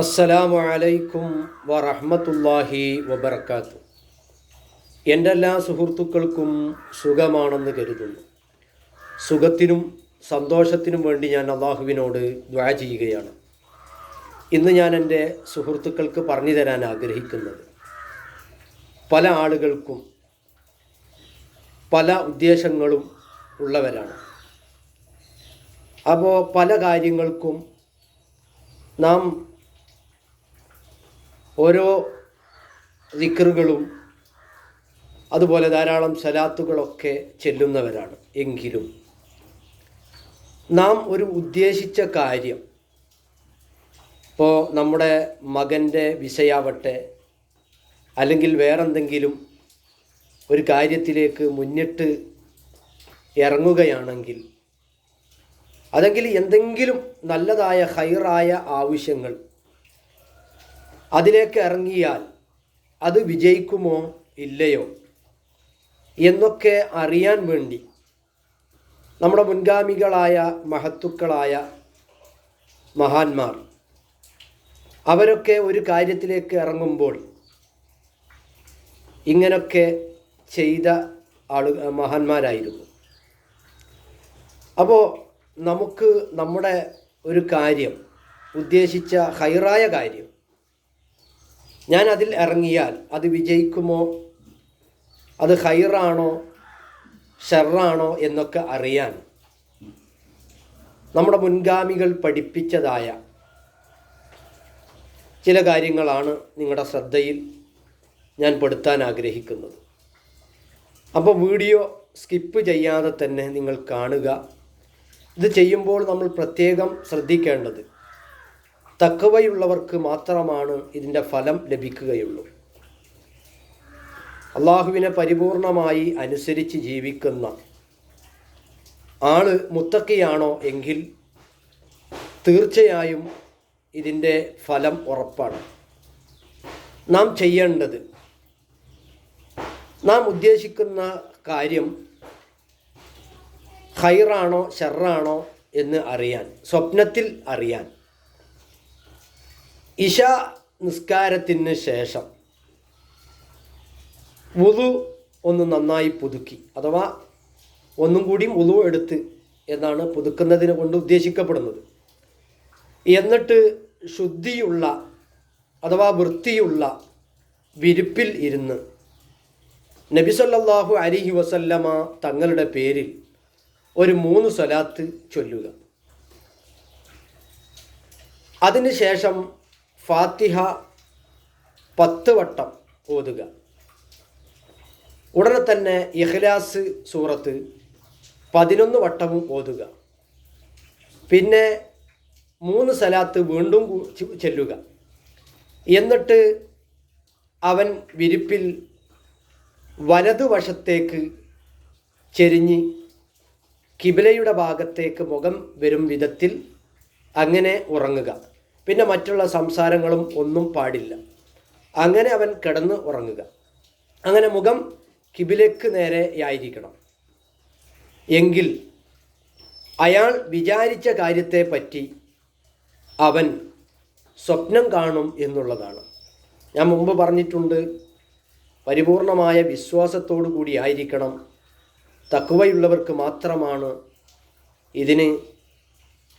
അസ്സലാമു അലൈക്കും വറഹ്മത്തുള്ളാഹി വബർക്കാത്തു എന്റെ എല്ലാ സുഹൃത്തുക്കൾക്കും സുഖമാണെന്ന് കരുതുന്നു. സുഖത്തിനും സന്തോഷത്തിനും വേണ്ടി ഞാൻ അള്ളാഹുവിനോട് ദ്വാ ചെയ്യുകയാണ്. ഇന്ന് ഞാൻ എന്റെ സുഹൃത്തുക്കൾക്ക് പറഞ്ഞു തരാൻ ആഗ്രഹിക്കുന്നത് പല ആളുകൾക്കും പല ഉദ്ദേശങ്ങളും ഉള്ളവരാണ്. അപ്പോൾ പല കാര്യങ്ങൾക്കും നാം ഓരോ ദിക്കറുകളും അതുപോലെ ധാരാളം സലാത്തുകളൊക്കെ ചെല്ലുന്നവരാണ്. എങ്കിലും നാം ഒരു ഉദ്ദേശിച്ച കാര്യം. ഇപ്പോൾ നമ്മുടെ മകന്റെ വിഷയാവട്ടെ അല്ലെങ്കിൽ വേറെന്തെങ്കിലും ഒരു കാര്യത്തിലേക്ക് മുന്നിട്ട് ഇറങ്ങുകയാണെങ്കിൽ അതെങ്കിൽ എന്തെങ്കിലും നല്ലതായ ഹൈറായ ആവശ്യങ്ങൾ അതിലേക്ക് ഇറങ്ങിയാൽ അത് വിജയിക്കുമോ ഇല്ലയോ എന്നൊക്കെ അറിയാൻ വേണ്ടി നമ്മുടെ മുൻഗാമികളായ മഹത്തുക്കളായ മഹാന്മാർ അവരൊക്കെ ഒരു കാര്യത്തിലേക്ക് ഇറങ്ങുമ്പോൾ ഇങ്ങനൊക്കെ ചെയ്ത ആളു മഹാന്മാരായിരുന്നു. അപ്പോൾ നമുക്ക് നമ്മുടെ ഒരു കാര്യം ഉദ്ദേശിച്ച ഹൈറായ കാര്യം ഞാൻ അതിൽ ഇറങ്ങിയാൽ അത് വിജയിക്കുമോ? അത് ഹൈറാണോ ഷെറാണോ എന്നൊക്കെ അറിയാൻ നമ്മുടെ മുൻഗാമികൾ പഠിപ്പിച്ചതായ ചില കാര്യങ്ങളാണ് നിങ്ങളുടെ ശ്രദ്ധയിൽ ഞാൻ പെടുത്താൻ ആഗ്രഹിക്കുന്നത്. അപ്പോൾ വീഡിയോ സ്കിപ്പ് ചെയ്യാതെ തന്നെ നിങ്ങൾ കാണുക. ഇത് ചെയ്യുമ്പോൾ നമ്മൾ പ്രത്യേകം ശ്രദ്ധിക്കേണ്ടത് തക്കവയുള്ളവർക്ക് മാത്രമാണ് ഇതിന്റെ ഫലം ലഭിക്കുകയുള്ളൂ. അള്ളാഹുവിനെ പരിപൂർണമായി അനുസരിച്ച് ജീവിക്കുന്ന ആൾ മുത്തക്കിയാണോ എങ്കിൽ തീർച്ചയായും ഇതിന്റെ ഫലം ഉറപ്പാണ്. നാം ചെയ്യേണ്ടത് നാം ഉദ്ദേശിക്കുന്ന കാര്യം ഹൈറാണോ ഷെറാണോ എന്ന് അറിയാൻ സ്വപ്നത്തിൽ അറിയാൻ. ഇഷ നിസ്കാരത്തിന് ശേഷം വുതു ഒന്ന് നന്നായി പുതുക്കി. അഥവാ ഒന്നും കൂടി ഉളു എടുത്ത് എന്നാണ് പുതുക്കുന്നതിനെ കൊണ്ട് ഉദ്ദേശിക്കപ്പെടുന്നത്. എന്നിട്ട് ശുദ്ധിയുള്ള അഥവാ വൃത്തിയുള്ള വിരിപ്പിൽ ഇരുന്ന് നബിസല്ലാഹു അലിഹി വസല്ലമ തങ്ങളുടെ പേരിൽ ഒരു മൂന്ന് സ്വലാത്ത് ചൊല്ലുക. അതിനുശേഷം ഫാത്തിഹ പത്ത് വട്ടം ഓതുക. ഉടനെ തന്നെ ഇഖ്ലാസ് സൂറത്ത് പതിനൊന്ന് വട്ടവും ഓതുക. പിന്നെ മൂന്ന് സലാത്ത് വീണ്ടും ചെല്ലുക. എന്നിട്ട് അവൻ വിരിപ്പിൽ വലതുവശത്തേക്ക് ചെരിഞ്ഞ് കിബിലയുടെ ഭാഗത്തേക്ക് മുഖം വരും വിധത്തിൽ അങ്ങനെ ഉറങ്ങുക. പിന്നെ മറ്റുള്ള സംസാരങ്ങളും ഒന്നും പാടില്ല. അങ്ങനെ അവൻ കിടന്ന് ഉറങ്ങുക. അങ്ങനെ മുഖം കിബിലേക്ക് നേരെയായിരിക്കണം എങ്കിൽ അയാൾ വിചാരിച്ച കാര്യത്തെ പറ്റി അവൻ സ്വപ്നം കാണും എന്നുള്ളതാണ്. ഞാൻ മുമ്പ് പറഞ്ഞിട്ടുണ്ട് പരിപൂർണമായ വിശ്വാസത്തോടു കൂടി ആയിരിക്കണം. തക്കുവയുള്ളവർക്ക് മാത്രമാണ് ഇതിന്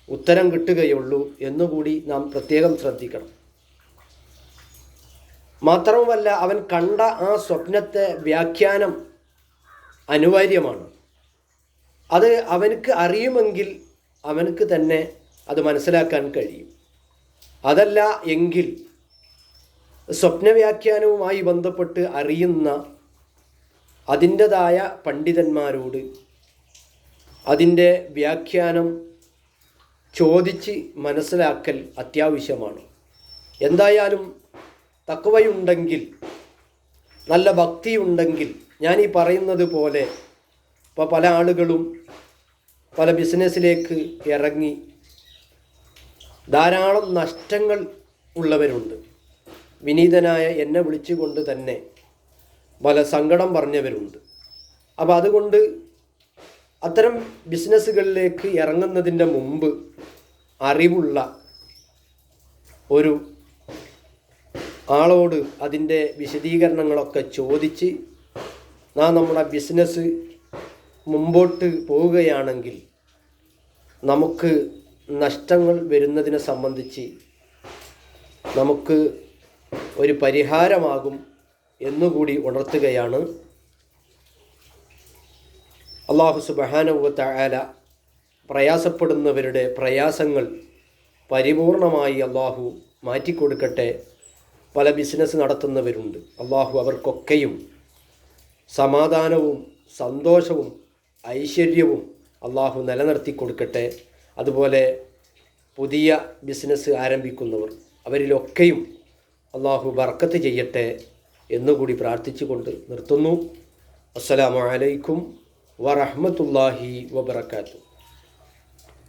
ഉത്തരം കിട്ടുകയുള്ളൂ എന്നുകൂടി നാം പ്രത്യേകം ശ്രദ്ധിക്കണം. മാത്രവുമല്ല അവൻ കണ്ട ആ സ്വപ്നത്തെ വ്യാഖ്യാനം അനിവാര്യമാണ്. അത് അവനക്ക് അറിയുമെങ്കിൽ അവനക്ക് തന്നെ അത് മനസ്സിലാക്കാൻ കഴിയും. അതല്ല എങ്കിൽ സ്വപ്നവ്യാഖ്യാനവുമായി ബന്ധപ്പെട്ട് അറിയുന്ന അതിന്റെതായ പണ്ഡിതന്മാരോട് അതിന്റെ വ്യാഖ്യാനം ചോദിച്ച് മനസ്സിലാക്കൽ അത്യാവശ്യമാണ്. എന്തായാലും തക്കവയുണ്ടെങ്കിൽ നല്ല ഭക്തിയുണ്ടെങ്കിൽ ഞാൻ ഈ പറയുന്നത് പോലെ ഇപ്പോൾ പല ആളുകളും പല ബിസിനസ്സിലേക്ക് ഇറങ്ങി ധാരാളം നഷ്ടങ്ങൾ ഉള്ളവരുണ്ട്. വിനീതനായ എന്നെ വിളിച്ചുകൊണ്ട് തന്നെ പല സങ്കടം പറഞ്ഞവരുണ്ട്. അപ്പോൾ അതുകൊണ്ട് അത്തരം ബിസിനസ്സുകളിലേക്ക് ഇറങ്ങുന്നതിന്റെ മുമ്പ് അറിവുള്ള ഒരു ആളോട് അതിന്റെ വിശദീകരണങ്ങളൊക്കെ ചോദിച്ച് നാം നമ്മുടെ ബിസിനസ് മുമ്പോട്ട് പോവുകയാണെങ്കിൽ നമുക്ക് നഷ്ടങ്ങൾ വരുന്നതിനെ സംബന്ധിച്ച് നമുക്ക് ഒരു പരിഹാരമാകും എന്നുകൂടി ഉണർത്തുകയാണ്. അള്ളാഹു സുബഹാനുവത്ത ആല പ്രയാസപ്പെടുന്നവരുടെ പ്രയാസങ്ങൾ പരിപൂർണമായി അള്ളാഹു മാറ്റിക്കൊടുക്കട്ടെ. പല ബിസിനസ് നടത്തുന്നവരുണ്ട്. അള്ളാഹു അവർക്കൊക്കെയും സമാധാനവും സന്തോഷവും ഐശ്വര്യവും അള്ളാഹു നിലനിർത്തി കൊടുക്കട്ടെ. അതുപോലെ പുതിയ ബിസിനസ് ആരംഭിക്കുന്നവർ അവരിലൊക്കെയും അള്ളാഹു ബർക്കത്ത് ചെയ്യട്ടെ എന്നുകൂടി പ്രാർത്ഥിച്ചുകൊണ്ട് നിർത്തുന്നു. അസ്സലാമു അലൈക്കും വറഹ്മത്തുള്ളാഹി വബറകാതുഹു.